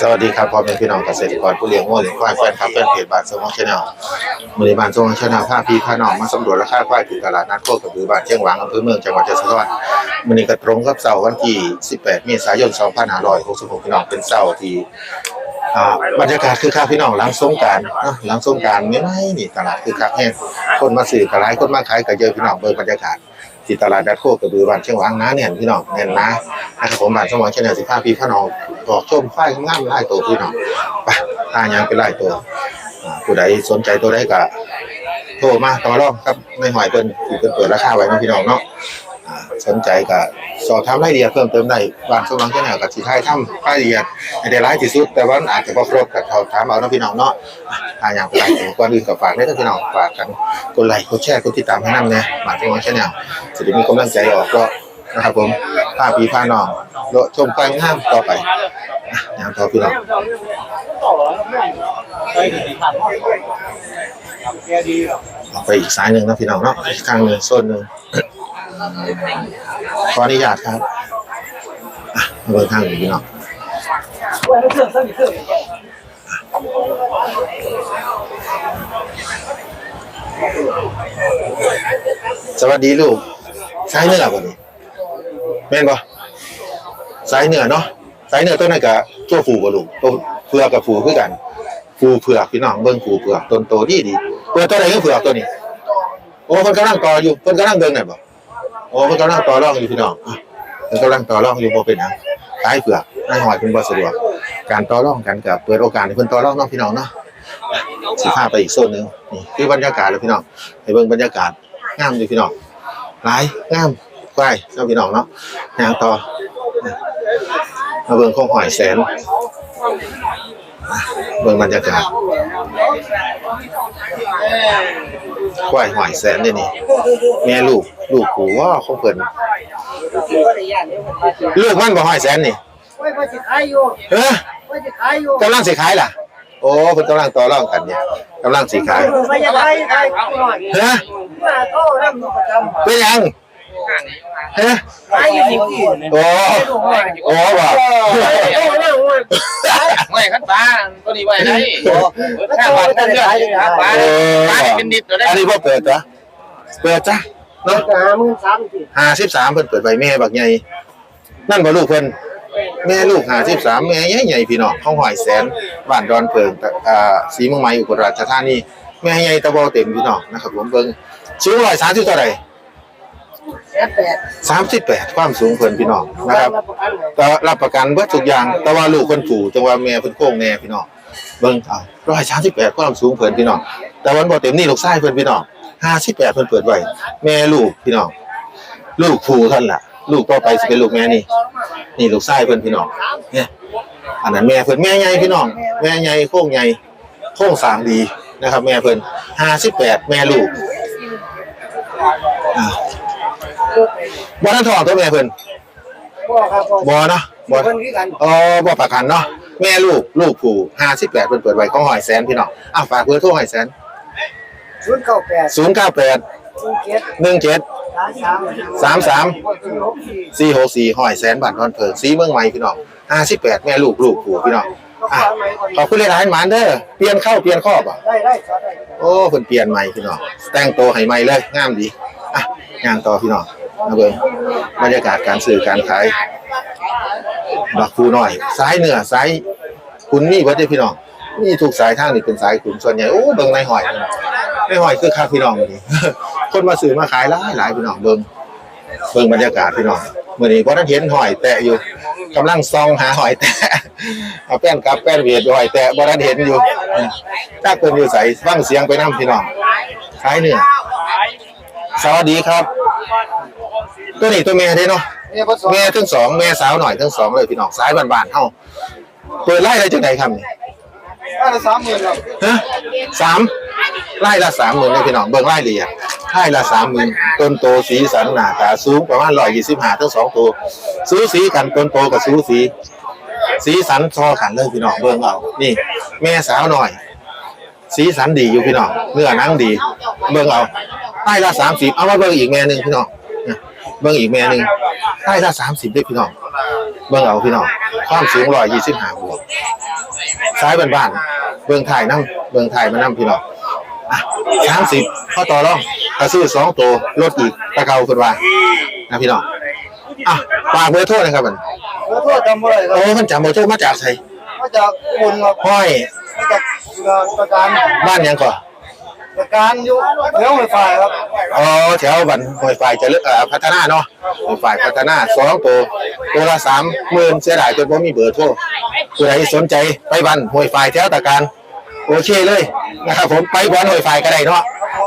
สวัสดีครับพ่อแม่พี่น้องเกษตรกรผู้เลี้ยงวัวเลี้ยงควายแฟนคลับแฟนเพจบ้านสมองชาแนลมือบานสมองชาแนลพาพี่พาน้องมาสำรวจราคาควายที่ตลาดนัดโคกระบือบ้านเชียงหวางอำเภอเมืองจังหวัดยะโสธรมือนี้ก็ตรงกับเสาร์วันที่ 18 เมษายน 2566พี่น้องเป็นเสาร์ที่อ่าบรรยากาศคือคักพี่น้องหลังสงการนาะหลังสงการไม่ไม่นี่ตลาดคือคักแห้งคนมาซื้อก็หลายคนมาขายก็เยอะพี่น้องเบิ่งบรรยากาศ ที่ตลาดนัดโคกระบือบ้านเชียงหวางนะเนี่ยพี่น้องแน่นนะนะครับผมบ้านสมองชาแนลสิพาพี่พาน้องออกชมควายงามๆหลายตัวพี่น้องไปตายังไปไล่ตัวผู้ใดสนใจตัวใดก็โทรมาต่อรองครับไม่หอยเพิ่นที่เพิ่นเปิดราคาไว้นาะพี่น้องเนาะสนใจก็สอบถามรายละเอียดเพิ่มเติมได้บ้านสว่างแค่ไหนก็สิทยทำรายละเอียดให้ได้หลายที่สุด แต่ว่านอาจจะบ่ครบก็สอบถามเอาเนาะพี่น้องเนาะ ตายังไปไล่ตัวก่อนอื่นก็ฝากได้เด้อพี่น้องฝากกันกดไลค์กดแชร์กดติดตามให้นำแน่บ้านสว่างแค่ไหนสิได้มีกำลังใจออกก็นะครับผมพาพี่พาน้องเลชมความงามต่อไปอะอย่างต่อพี่น้องออกไปอีกสายหนึ่งนะพี่น้องเนาะอีกข้างหนึ่งโซนหนึ่งขออนุญาตครับอะเบิ่งข้างหนึ่งพี่น้อง สวัสดีลูกสายเหนือบ่นี่แม่นบ่สายเหนือเนาะสายเหนือตัวนั้นกับตัวผูบ่ลูกตัวเผือกกับผูคือกันผูเผือกพี่น้องเบิ่งผูเผือกต้นโตดีดีเปิดตัวไหนก็เผือกตัวนี้โอ้เพิ่นกำลังต่ออยู่เพิ่นกำลังเบิ่งได้บ่โอ้เพิ่นกำลังต่อรองอยู่พี่น้องเพิ่นกำลังต่อรองอยู่บ่เป็นหยังขายเผือกนายหอยเพิ่นบ่สะดวก การต่อรองกันกับเปิดโอกาสให้เพิ่นต่อรองเนาะพี่น้องเนาะอะสิพาไปอีกโซนหนึงนี่คือบรรยากาศเลยพี่น้องให้เบิ่งบรรยากาศงามดีพี่น้องหลายงามกว้ายเนาะพี่น้องเนาะย่างต่อมาเบิ่งของหอยแสนอะเบิ่งบรรยากาศควายหอยแสนนี่นี่แม่ลูกลูกกูว่าเขาเพิ่นลูกมันบ่หอยแสนนี่ว่าว่าจะขายอยู่เฮ้ย ว่าจะขายอยู่กำลังสิขายล่ะ โอ้เพิ่นกำลังต่อรองกันเนี่ยกำลังสิขายว่าจะขายขายหน่อยเฮ้ยมาโตทำประจำเป็นหยังเฮ้ยขายอยู่สิบปีโอ้โอ้บ่โอ้เนี่ยว่าไม่ขั้นปลาตัวนี้ไว้ได้ข้าวปลาเลือดข้าวปลาโอ้ปลาเป็นดิบตัวได้อันนี้บ่เปิดจ้ะเปิดจ้ะเนาะหาหมื่นสามสิบ53เพิ่นเปิดไว้แม่บักใหญ่นั่นบ่ลูกเพิ่น แม่ลูกหาสิบสามแม่ใหญ่ๆพี่น้องห้องหอยแสนบ้านดอนเพิงอ่าสีเมืองใหม่อุบลราชธานีแม่ใหญ่ตะบอเต็มพี่น้องนะครับผมเบิ่งสูงร้อยสามสิบเท่าไหร่แสนแปดสามสิบแปดความสูงเพิ่นพี่น้องนะครับรับประกันเลยก็รับประกันเบิดทุกอย่าง แต่ว่าลูกเพิ่นผูจังว่าแม่เพิ่นโค้งแน่พี่น้องเบิ่งเอาร้อยสามสิบแปดความสูงเพิ่นพี่น้องแต่วันบ่เต็มนี่ลูกชายเพิ่นพี่น้องห้าสิบแปดเพิ่นเปิดไว้แม่ลูกพี่น้องลูกผูท่านล่ะ ลูกต่อไปสิเป็นลูกแม่นี่ นี่ลูกชายเพิ่นพี่น้อง เนี่ย อันนั้นแม่เพิ่นแม่ใหญ่พี่น้อง แม่ใหญ่โค้งใหญ่โค้งสร้างดีนะครับ แม่เพิ่นห้าสิบแปดแม่ลูกอ่าบ่ทันทองตัวแม่เพิ่นพ่อครับพ่อบ่เนาะบ่คนที่กันอ๋อบ่ประกันเนาะแม่ลูกลูกผู้ห้าสิบแปดเพิ่นเปิดไว้ของหอยแสนพี่น้องอ้าวฝากเบอร์โทรหอยแสนศูนย์เก้าแปดศูนย์เก้าแปดศูนย์เจ็ดหนึ่งเจ็ด สามสามสี่หกสี่หอยแสนบาทนอนเพิงสีเมืองใหม่พี่น้องห้าสิบแปดแม่ลูกลูกผู้พี่น้องอะขอบคุณหลายหมานเด้อเปลี่ยนเข้าเปลี่ยนครอบอะได้ได้โอ้เพิ่นเปลี่ยนใหม่พี่น้องแต่งโตให้ใหม่เลยงามดีอะงานต่อพี่น้องมาเบิ่งบรรยากาศการซื้อการขายบักคูหน่อยสายเหนือสายคุณมีเบิดเด้พี่น้องนี่ทุกสายทางนี่เป็นสายขุนส่วนใหญ่โอ้เบิ่งในหอยในหอยคือคักพี่น้องมื้อนี้ คนมาซื้อมาขายหลายหลายพี่น้องเบิ่งเบิ่งบรรยากาศพี่น้องมื้อนี้บ่ทันเห็นหอยแตะอยู่กำลังซองหาหอยแตะเอาแป้นกับแป้นเวียดหอยแตะบ่ทันเห็นอยู่ถ้าเพิ่นอยู่ไสฟังเสียงไปนํพี่น้องขายเนื้อสวัสดีครับ ตัวนี้ตัวแม่เด้เนาะเนี่ยพ่อสอนแม่ทั้งสองแม่สาวหน่อยทั้งสองเลยพี่น้องสายบ้านๆเฮาเปิดไล่ได้จังไดครับนี่ได้ละสามหมื่นครับฮะสาม ไล่ละสามหมื่นเลยพี่น้องเบิ่งไล่ละเอียไล่ละสามหมื่นต้นโตสีสันหนาตาสูงประมาณร้อยยี่สิบห้าทั้งสองตัวสูสีกันต้นโตกับสูสี สีสันซอกันเลยพี่น้องเบิ่งเอานี่ แม่สาวหน่อย สีสันดีอยู่พี่น้องเนื้อหนังดี เบิ่งเอาไล่ละสามสิบเอามาเบิ่งอีกแม่หนึ่งพี่น้องเนี่ยเบิ่งอีกแม่หนึ่งไล่ละสามสิบได้พี่น้องเบิ่งเอาพี่น้องความสูง125บห้าบวกซ้ายบ้านๆเบิ่งถ่ายนํเบิ่งถ่ายมานํพี่น้อง อะ30พอต่อรองถ้าซื้อสองตัวลดอีกตะเกาเพิ่นว่านะพี่น้องอะฝากเบอร์โทรนะครับมันขอโทษจำบ่ได้ครับโอ้มันจำเบอร์โทรมาจากไสมาจากคนครับห้อยมาจากประการบ้านหยังก่อนประการอยู่เลี้ยวไฟครับอ๋อแถวบันห้วยฝ่ายเจะเลือกพัฒนาเนาะห้วยฝ่ายพัฒนาสองตัวตัวละสามหมื่นเสียดายจนผมมีเบอร์โทรผู้ใดสนใจไปบันห้วยฝ่ายแถวตะการโอเคเลย นะครับผมไปบอลห้วยฝ่ายก็ได้เนาะ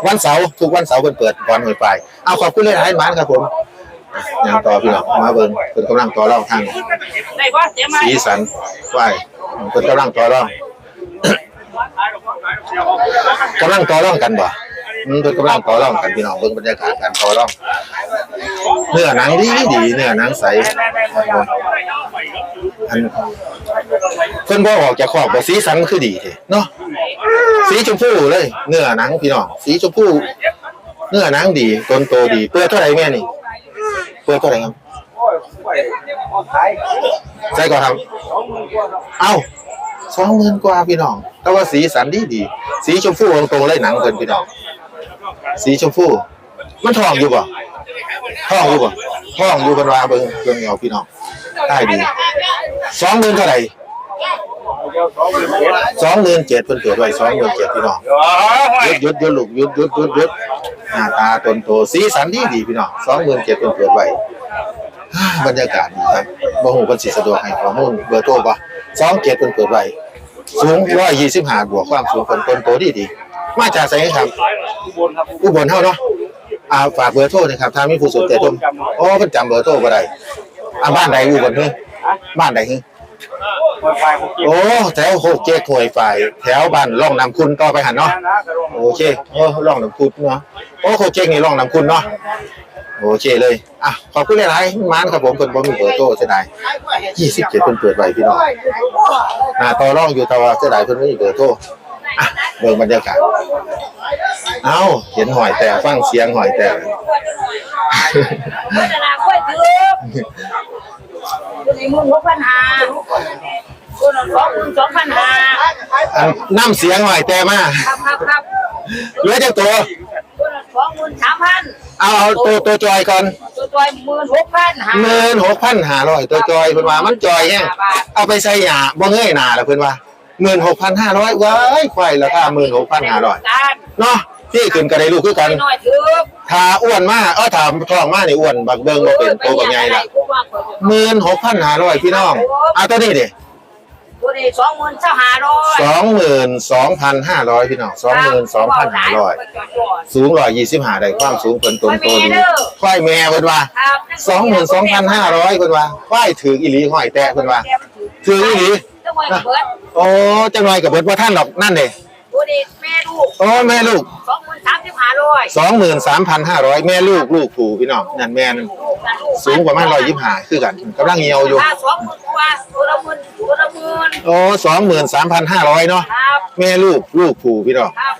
วันเสาร์ทุกวันเสาร์เพิ่นเปิดบอลห้วยฝ่ายเอาขอบคุณเลยหลายหมานครับผมอย่างต่อพี่น้องมาเบิ่งเพิ่นกำลังต่อรองทางสีสันฝ่ายเพิ่นกำลังต่อรองกำลังต่อรองกันบ่มเพิ่นกำลังต่อรองกันพี่น้องเบิ่งบรรยากาศการต่อรองเนื้อหนังดีดีเนื้อหนังใสอันเพิ่นบ่ออกจากคอกบ่สีสันคือดีแท้เนาะ สีชมพูเลย เนื้อหนังพี่น้องสีชมพูเนื้อหนังดีต้นโตดีเปิดเท่าไหร่แม่นี่เปิดเท่าไหร่ครับใช่ก่อนครับ เอ้าสองหมื่นกว่าพี่น้อง แต่ว่าสีสันดีดีสีชมพูตรงๆเลยหนังเพิ่นพี่น้อง สีชมพูมันทองอยู่บ่ทองอยู่บ่ทองอยู่เพิ่นวาเบิ่งเบิ่งเอาพี่น้องได้ดีสองหมื่นเท่าไหร่ สองหมื่นเจ็ดเพิ่นเกิดไว้สองหมื่นเจ็ดพี่น้องหยุดหยุดหยุดลูกหยุดหยุดหยุดหยุดหน้าตาตนโตสีสันดีดีพี่น้องสองหมื่นเจ็ดเพิ่นเกิดไว้อ่าบรรยากาศดีครับบ่ฮู้เพิ่นสิสะดวกให้ข้อมูลเบอร์โทรบ่27เพิ่นเปิดไว้สูง125บวกความสูงเพิ่นต้นโตดีดีๆมาจากไสครับอุบลเฮาเนาะอ่าฝากเบอร์โทรหนะครับถ้ามีผู้สนใจชมอ๋อเพิ่นจำเบอร์โทรบ่ได้อ่าบ้านใดอุบลเฮ้ยบ้านใดเฮ้ย โอ้แถวโคกเจ๊กหวยฝ่ายแถวบ้านร่องน้ำคุณต่อไปหันเนาะโอเคโอ้ร่องน้ำคุณเนาะโอ้โคกเจ๊กนี่ร่องน้ำคุณเนาะโอเคเลยอะขอบคุณหลายๆมานครับผมเพิ่นบ่มีเบอร์โทรเสียดาย27เพิ่นเปิดไว้พี่น้องอ่าต่อร่องอยู่แต่ว่าเสียดายเพิ่นบ่มีเบอร์โทรอะเบิ่งบรรยากาศเอ้าเห็นหอยแต่ฟังเสียงหอยแต่ ตัวนี้มึงหกพันห้าตัวนั้นสองมึงสองพันห้าอันน้ำเสียงหอยแต่มาครับครับครับเหลือจักตัว ตัวนั้นสองหมื่นสามพันเอาเอาตัวตัวจอยก่อนตัวตัวหมื่นหกพันห้า16,500ตัวจอยเพิ่นว่ามันจอยแฮงเอาไปใส่หญ้าบ่เงยหน้าแล้วเพิ่นว่า16,500ว้ายควายราคา16,500การเนาะ พี่ขึ้นก็ได้ลูกคือกันน้อยถือถ้าอ้วนมากเออถ้าทองมากนี่อ้วนบักเบิงบ่เป็นโตบักใหญ่ละหมื่นหกพันห้าร้อยพี่น้องเอาตัวนี้ดิตัวนี้สองหมื่นเจ้าห้าร้อยสองหมื่นสองพันห้าร้อยพี่น้องสองหมื่นสองพันห้าร้อยสูงร้อยยี่สิบห้าได้ความสูงเพิ่นตนโตดีควายแม่เพิ่นว่าสองหมื่นสองพันห้าร้อยเพิ่นว่าควายถืออีหลีห้อยแตะเพิ่นว่าถืออีหลีจังหวัดเบิดโอ้จังหน่อยกับเบิดบ่ท่านดอกนั่นเด้ ตัวนี้แม่ลูกโอ้แม่ลูกสองหมื่นสามสิบห้าร้อยสองหมื่นสามพันห้าร้อยแม่ลูกลูกผูพี่น้องนั่นแม่นลูกนะลูกสูงประมาณร้อยยี่สิบห้าคือกันกำลังเหี่ยวอยู่สองหมื่นกว่าตัวละหมื่นตัวละหมื่นโอ้สองหมื่นสามพันห้าร้อยเนาะครับแม่ลูกลูกผูพี่น้องครับ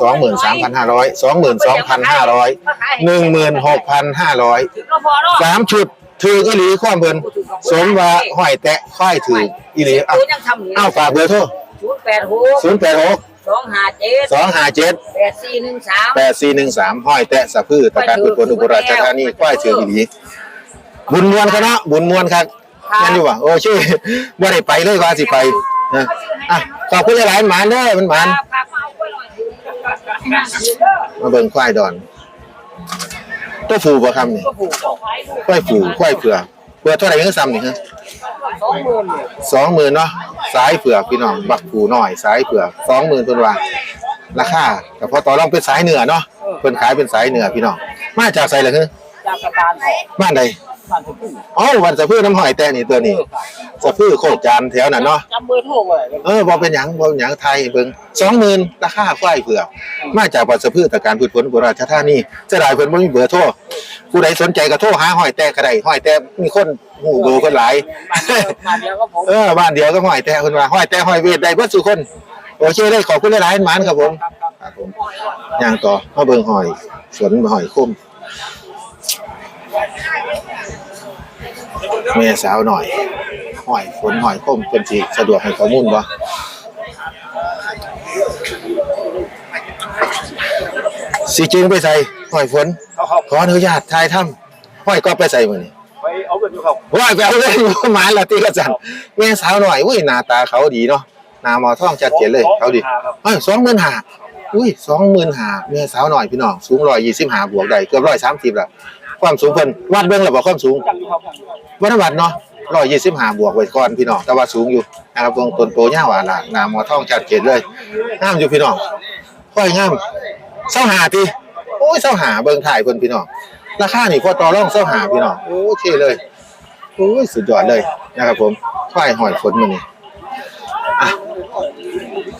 สองหมื่นสามพันห้าร้อยสองหมื่นสองพันห้าร้อยหนึ่งหมื่นหกพันห้าร้อยถึงก็พอเนาะสามชุดถืออีหลีข้อมเพิ่นสมว่าห้อยแตะค่อยถืออีหลีเอ้าตัวยังทำอยู่เอ้าฝากเบอร์โทรศูนย์แปดหกศูนย์แปดหก สองห้าเจ็ดสองห้าเจ็ดแปดสี่หนึ่งสามแปดสี่หนึ่งสามห้อยแตะสะพือตะการพุทธอุบลราชธานีค่อยถืออีหลีบุญมวลคณะบุญมวลครับนั่นอยู่ว่ะโอ้ชื่อบ่ได้ไปเลยว่าสิไปนะอะขอบคุณหลายๆหมานเด้อมันหมานครับครับเอาไว้หน่อยมาเบิ่งควายดอนตัวผูบ่ครับนี่ก็ผูกเอาไว้ลูกควายผูควายเผือกเปิดเท่าไหร่ยังซ้ำนี่ฮะสองหมื่นเนี่ยสองหมื่นเนาะสายเผือกพี่น้องบักผูน้อยสายเผือกสองหมื่นเพิ่นว่าราคาแต่พอต่อรองเป็นสายเหนือเนาะเพิ่นขายเป็นสายเหนือพี่น้องมาจากไสล่ะคือจากกระตานของบ้านใดบ้านผู้อ๋อวันสะพื้น้ำหอยแต่นี่ตัวนี้สะพื้โคกจานแถวนั้นเนาะจำเบอร์โทรไว้เลยเออบ่เป็นหยังบ่เป็นหยังไทยเบิ่ง20,000ราคาควายเผือกมาจากบัดสะพื้ตะการพืชผลอุบลราชธานีจะได้เพิ่นบ่มีเบอร์โทร ผู้ใดสนใจก็โทรหาหอยแต่ก็ได้หอยแต่มีคนฮู้เบอร์เพิ่นหลาย มาเดียวก็ผมเออบ้านเดียวก็ห้อยแต่คนว่าห้อยแต่ห้อยเวทได้เบิดสุคนโอเคเลยขอบคุณหลายๆหมานครับผมครับผมย่างต่อมาเบิ่งหอยสวนหอยคุ้มแม่สาวหน่อยหอยฝนหอยคมเป็นสิสะดวกให้ข้อมูลบ่สิจึงไปใส่หอยฝน ขออนุญาตถ่ายทำหอยก็ไปใส่มื้อนี้ไปเอาเงินอยู่ครับว่าไปเอาเลยหมาละตีกระจันแม่สาวหน่อยอุ้ยหน้าตาเขาดีเนาะหน้าหมอทองชัดเจนเลย เขาดีเอ้ยสองหมื่นห้าอุ้ยสองหมื่นห้าแม่สาวหน่อยพี่น้องสูงร้อยยี่สิบห้าบวกได้เกือบร้อยสามสิบละความสูงเพิ่นวัดเบิ่งแล้วบอกความสูงวัดวัดเนาะร้อยยี่สิบห้าบวกไว้ก่อนพี่น้องแต่ว่าสูงอยู่นะครับตรงต้นโตย่าหวานละหน้าหมอทองชัดเจนเลยงามอยู่พี่น้องค่อยงามเศร้าหาทีโอ้ยเศร้าหาเบิ่งถ่ายเพิ่นพี่น้องราคานี่พอต่อรองเศร้าหาพี่น้องโอ้เท่เลยโอ้ยสุดยอดเลยนะครับผมควายหอยฝนมันนี่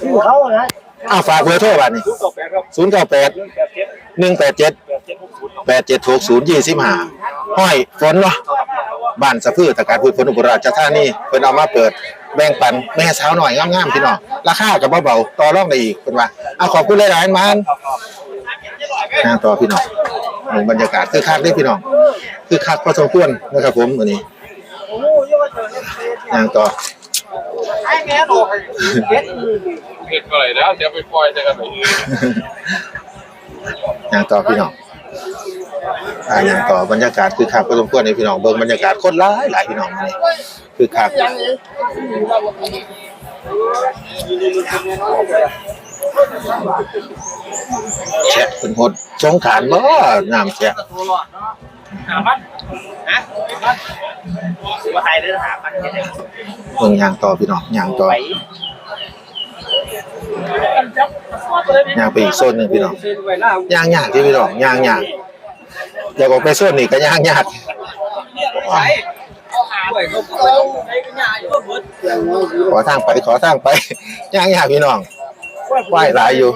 ชื่อเขานะอ้าวฝากเบอร์โทรบัตรนี่าแฟครับศูนย์เก้าแปดหนึ่งแปดเจ็ดแปดเจ็ดหกศูนย์แปดเจ็ดหกศูนย์ยี่สิบห้าห้อยฝนเนาะบ้านสะพือตะการพืชฝนอุบราชธานีเพิ่นเอามาเปิด แบ่งปันแม่สาวหน่อยงามๆพี่น้องราคากับเบาๆต่อรองได้อีกเพิ่นว่าเอาขอบคุณหลายๆมันงานต่อพี่น้องหนึ่งบรรยากาศคือคักเด้พี่น้องคือคักพอสมควรนะครับผมวันนี้งานต่อไอ้แม่บอกเจ็ดเห็ดอะไรแล้วเดี๋ยวไปปล่อยจะกันไปอย่างต่อพี่น้อง อ่าอย่างต่อบรรยากาศคือคักพอสมควรในพี่น้องเบิ่งบรรยากาศโคตรหลายหลายพี่น้องนี่คือคักแชะเป็นหดสงขานบ่น้ำแชะหาบ้านฮะมาไทยได้หาบ้านเบิ่งอย่างต่อพี่น้องยางต่อยางไปอีกโซนหนึ่งพี่น้องเซ็นไว้หยางยากที่พี่น้องยางยาก อยากออกไปโซนนี้ก็ย่างยากด้วยเขอทางไปขอทางไปย่างยากพี่น้องไหวหลายอยู่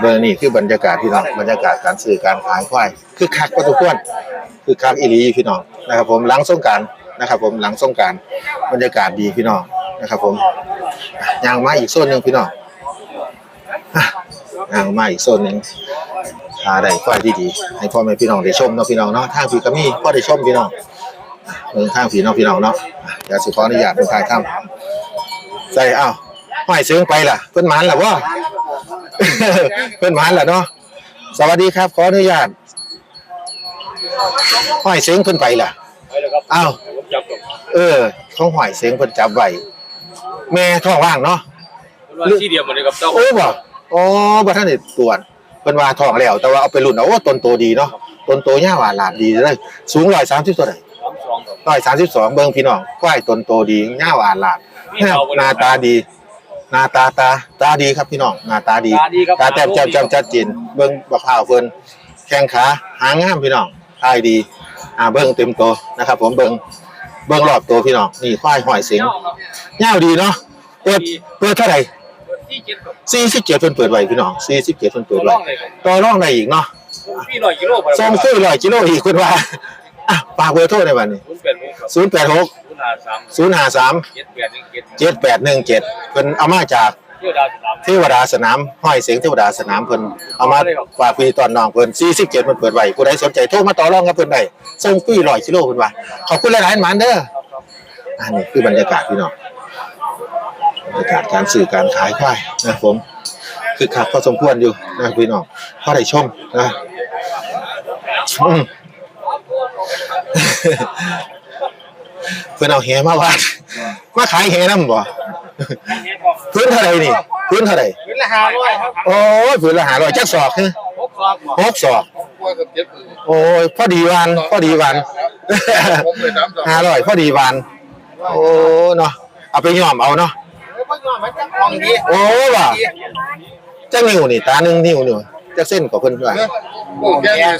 เบอร์นี่คือบรรยากาศพี่น้องบรรยากาศการซื้อการขายควายคือคักก็ทุกคนคือคักอีหลีพี่น้องนะครับ ผมหลังสงการนะครับ ผมหลังสงการบรรยากาศดีพี่น้องนะครับ ผมย่างมาอีกโซนหนึ่งพี่น้องยางมาอีกโซนหนึ่ง หาได้ควายที่ดี ให้พ่อแม่พี่น้องได้ชมเนาะพี่น้องเนาะทางพี่ก็มีพ่อได้ชมพี่น้องเมืองทางพี่น้องพี่น้องเนาะอะเดี๋ยวสิขออนุญาตเป็นทายถ้ำใส่อ้าวห้อยเสียงไปล่ะเพิ่นหมานล่ะว่าเพื่อนหมานแหละเนาะสวัสดีครับขออนุญาตห้อยเสียงเพิ่นไปล่ะอ้าวเออของห้อยเสียงเพิ่นจับไว้แม่ท้องว่างเนาะที่เดียวหมดเลยกับเจ้าโอ้บ่อ๋อบ่ทันได้ตรวจเพิ่นว่าท้องแล้ว แต่ว่าเอาไปรุ่นเอาโอ้ต้นโตดีเนาะต้นโตยาวหวานหลาดดีเลยสูง130ตัวไหน132เบิ่งพี่น้องควายต้นโตดียาวหวานหลาดหน้าตาดี หน้าตาตาตาดีครับพี่น้องหน้าตาดี ตาดีครับตาแต้มแจ่มแจ่มชัดเจนเบิ่งบักพร้าวเพิ่นแข้งขาหางามพี่น้องทายดีอ่าเบิ่งเต็มตัวนะครับ ผมเบิ่งเบิ่งรอบตัวพี่น้องนี่ควายหอยสิงยาวดีเนาะเปิดเปิดเท่าไหร่ ที่เจ็ด47เพิ่นเปิดไว้พี่น้อง47เพิ่นเปิดร่ไว้องเลยต่อรองได้อีกเนาะพี่หน่อยกิโลส่งซื้อ100กิโลอีกคุณว่าอะฝากเบอร์โทรได้บัดนี้ศูนย์แปดหกศูนย์086ห้าสาม053เจ็ดแปดหนึ่งเจ็ด7817เพิ่นเอามาจาก เที่ยวดาวสนามเทวดาสนามห้อยเสียงเทวดาสนามเพิ่นเอามาฝากพี่ตอนน้องเพิ่น47เพิ่นเปิดไว้ผู้ใดสนใจโทรมาต่อรองกับเพิ่นได้ส่งฟรี100กิโลเพิ่นว่าขอบคุณหลายๆหมานเด้ออันนี้คือบรรยากาศพี่น้อง บรรยากาศการสื่อการขายควายนะครับผมคือคักพอสมควรอยู่นะพี่น้องพอได้ชมนะอืมเพิ่นเอาแหมาวาดมาขายแหนำบ่พื้นเท่าไหร่นี่พื้นเท่าไหร่เป็นละห้าร้อยครับโอ้ยผืนละหาร้อยจักศอกคือหกสอบหกศอกโอ้ยพอดีวันพอดีวันห้าร้อยพอดีวันโอ้เนาะเอาไปย้อมเอาเนาะ เพราะว่ามันจะของดีโอ้ว่ะจักนิ้วนี่ตาหนึ่งนิ้วนี่จักเส้นกว่าเพิ่นว่า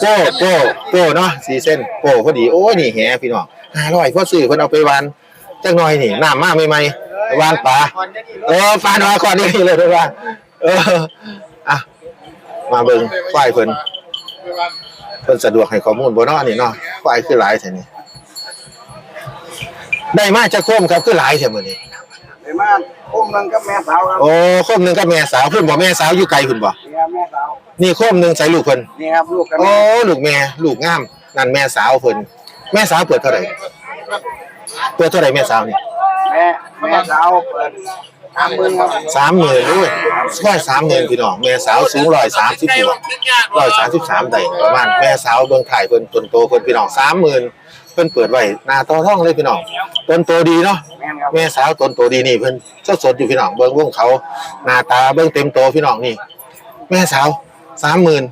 โป้โป้โป้เนาะสี่เส้นโป้พอดีโอ้ยนี่แหพี่น้องห้าร้อยพอซื้อเพิ่นเอาไปวันจักหน่อยนี่น้ำมาใหม่ๆไปวานปลาก่อนจะนี่เออปลาดอยก่อนนี่เลยด้วยว่าเอออะมาเบิ่งควายเพิ่นเพิ่นสะดวกให้ข้อมูลบ่เนาะนี่เนาะควายคือหลายแท้นี่ได้มาจากโคมครับคือหลายแท้มื้อนี้ไป มาอุ้มนึงกับแม่สาวครับโอ้โคมหนึงกับแม่สาวเพิ่นบ่แม่สาวอยู่ไกลเพิ่นบ่นี่ครับแม่สาวนี่โคมหนึงใส่ลูกเพิ่นนี่ครับลูกกันโอ้ลูกแม่ลูกงามนั่นแม่สาวเพิ่นแม่สาวเปิดเท่าไหร่เปิดเท่าไหร่แม่สาวนี่แม่แม่สาวเปิดสามหมื่นครับสามหมื่นด้วยค่อยสามหมื่นพี่น้องแม่สาวสูงร้อยสามสิบหัวร้อยสามสิบสามได้ประมาณแม่สาวเบิ่งถ่ายเพิ่นต้นโตเพิ่นพี่น้องสามหมื่นเพิ่นเปิดไว้หน้าต่อท่องเลยพี่น้องต้นโตดีเนาะ แม่นครับแม่สาวต้นโตดีนี่เพิ่นสดสดๆอยู่พี่น้องเบิ่งวงเขาหน้าตาเบิ่งเต็มโตพี่น้องนี่ แม่สาวสามหมื่น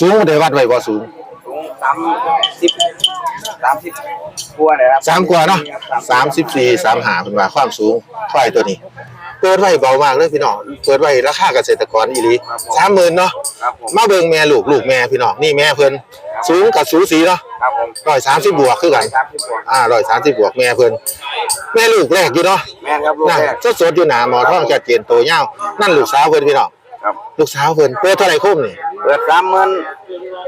สูงได้วัดไว้บ่สูงสูงสามสิบสามสิบกว่าเลยครับสามกว่าเนาะสามสิบสี่สามหาเป็นว่าความสูงควายตัวนี้ เปิดไว้เบามากเลยพี่น้องเปิดไว้ราคาเกษตรกรอีหลีสามหมื่นเนาะครับผมมาเบิ่งแม่ลูกลูกแม่พี่น้องนี่แม่เพิ่นสูงกับสูสีเนาะครับผมร้อยสามสิบบวกคือกัน สามสิบกว่าอ่าร้อยสามสิบบวกแม่เพิ่นแม่ลูกแรกอยู่เนาะแม่นครับลูกนั่นแรกสดสดๆอยู่หนาหมอท้องจัดเจนโตยาวนั่นลูกสาวเพิ่นพี่น้องครับลูกสาวเพิ่นเปิดเท่าไหร่คุ้มนี่เปิดสามหมื่น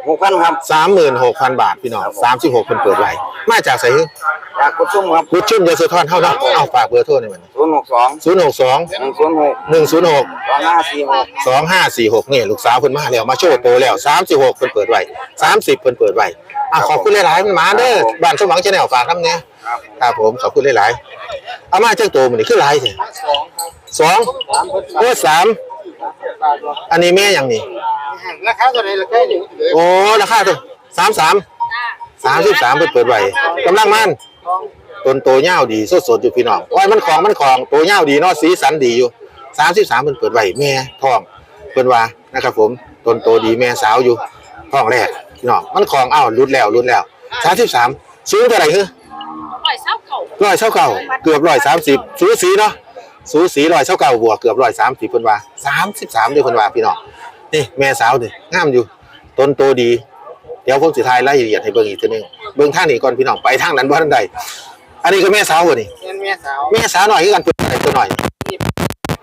หกพันครับสามหมื่นหกพันบาทพี่น้องสามสิบหกเพิ่นเปิดไว้มาจากไสจากกุชุ่มครับกุดชุ่มยโสธรเท่าเนาะเอาฝากเบอร์โทรหน่อยมันศูนย์หกสองศูนย์หกสองหนึ่งศูนย์หกหนึ่งศูนย์หกสองห้าสี่หกสองห้าสี่หกนี่ลูกสาวเพิ่นมาแล้วมาโชว์โตแล้วสามสิบหกเพิ่นเปิดไว้สามสิบเพิ่นเปิดไว้อะขอบคุณหลายๆมันมาเด้อบ้านสมหวังชาแนลฝากน้ำเนี่ยครับครับผมขอบคุณหลายๆเอามาเจ้าโตมันนี่คือหลายแท้สองโอ้สาม อันนี้แม่ยังนี่ราคาตัวไหนราคาหนึ่โอ้ราคาตัวสามสามสามสิบสามเพิ่นเปิดไว้กำลังมันต้นโตเง่าวดีสดสดๆอยู่พี่น้องโอ้ยมันของมันของโตเง่าวดีเนาะสีสันดีอยู่สามสิบสามเพิ่นเปิดไว้แม่ท้องเพิ่นว่านะครับผมต้นโตดีแม่สาวอยู่ท้องแรกพี่น้องมันของอ้าวรุดแล้วรุดแล้วสามสิบสามซื้อเท่าไหร่คือปล่อยเศร้าเก่าร้อยเท่าเก่าเกือบร้อยสามสิบสูสีเนาะ สูสีร้อยเท่าเก่าบวกเกือบร้อยสามสิบเพิ่นว่าสามสิบสามเด้อเพิ่นว่าพี่น้องนี่แม่สาวนี่งามอยู่ต้นโตดี เดี๋ยวผมสิทายรายละเอียดให้เบิ่งอีกทีหนึงเบิ่งทางนี้ก่อนพี่น้องไปทางนั้นบ่ทันใดอันนี้ก็แม่สาวบ่นี่เป็นแม่สาวแม่สาวหน่อยคือกันเปิดอะไรตัวหน่อย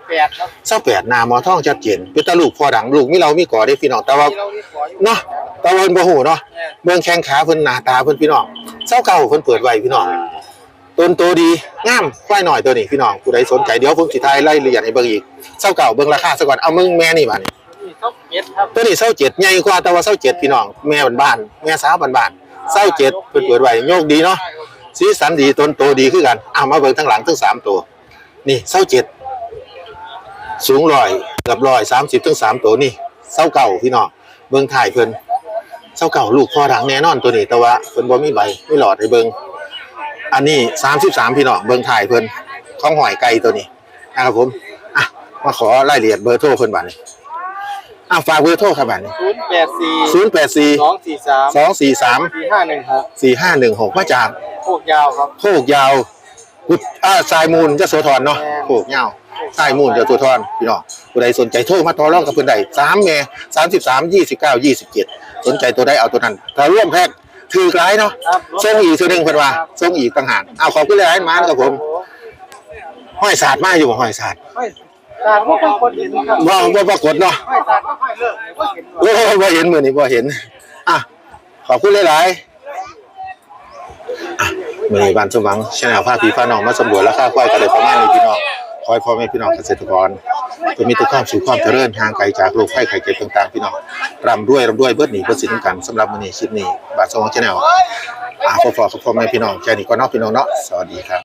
แปดครับเศร้าแปดหนาหมอท้องชัดเจนเป็นตาลูกพ่อดังลูกมีเรามีก่อได้พี่น้องแต่ว่าที่เราที่ขออยู่เนาะแต่ว่าเพิ่นบ่ฮู้เนาะเบิ่งแข้งขาเพิ่นหน้าตาเพิ่นพี่น้องเศร้าเก่าเพิ่นเปิดไว้พี่น้อง ต้นโตดีงามควายหน่อยตัวนี้พี่น้องผู้ใดสนใจเดี๋ยวผมสิทายรายละเอียดให้เบิ่งอีกเศร้าเก่าเบิ่งราคาซะก่อนเอามึงแม่นี่บัดนี้นี่เขาเจ็ดครับตัวนี้เศร้าเจ็ดใหญ่กว่าแต่ว่าเศร้าเจ็ดพี่น้องแม่บ้านๆแม่สาวบ้านๆเศร้าเจ็ดเพิ่นเปิดไว้โยกดีเนาะสีสันดีต้นโตดีคือกันเอามาเบิ่งทั้งหลังทั้งสามตัว นี่เศร้าเจ็ดสูงร้อยเกือบร้อยสามสิบถึงสามตัวนี่เศร้าเก่าพี่น้องเบิ่งถ่ายเพิ่นเศร้าเก่าลูกพ่อดังแน่นอนตัวนี้แต่ว่าเพิ่นบ่มีใบไม่หลอดให้เบิ่ง อันนี้สามสิบสามพี่น้องเบิ่งถ่ายเพิ่นของหอยไก่ตัวนี้นะครับผมอะมาขอรายละเอียดเบอร์โทรเพิ่นบัดนี้อะฝากเบอร์โทรครับบัดนี้ศูนย์แปดสี่ศูนย์แปดสี่สองสี่สามสองสี่สามสี่ห้าหนึ่งหกสี่ห้าหนึ่งหกมาจากโคกยาวครับโคกยาวกุดอ่าสายมูลจะโสธรเนาะแม่โคกยาวสายมูลจะโสธรพี่น้องผู้ใดสนใจโทรมาต่อรองกับเพิ่นใดสามเมสามสิบสามยี่สิบเก้ายี่สิบเจ็ดสนใจตัวใดเอาตัวนั้นถ้าร่วมแพ็ก ถือกหลายเนาะครับส่งอีกตัวหนึ่งเพิ่นว่าส่งอีกต่างหากเอาขอบคุณเลยไอ้มานครับผมห้อยศาสตร์มาอยู่บ่ห้อยศาสตร์ไม่การพวกคนคนเห็นครับบ่บ่ปรากฏเนาะไม่สารก็ค่อยเลิกเลยว่าเห็นโอ้บ่เห็นมื้อนี้บ่เห็นอะขอบคุณหลายๆ มื่อนี้บ้านสมหวังชแนลพาพี่พาน้องมาสำรวจราคาควายกันเลยประมาณนี้พี่น้องค อยพ่อแม่พี่น้องเกษตรกรจะมีแต่ความสุขความเจริญหางไกลจากโรคไข้ไข้เจ็บต่างๆพี่น้องร่ำรวยร่ำรวยเบิดหนีเบิดสินกันสำหรับมันนี้คลิปนี้บาทสองชแนลอาฟอฟอพ่อแม่พี่น้องแค่นี้ก็นอกพี่น้องเนาะสวัสดีครับ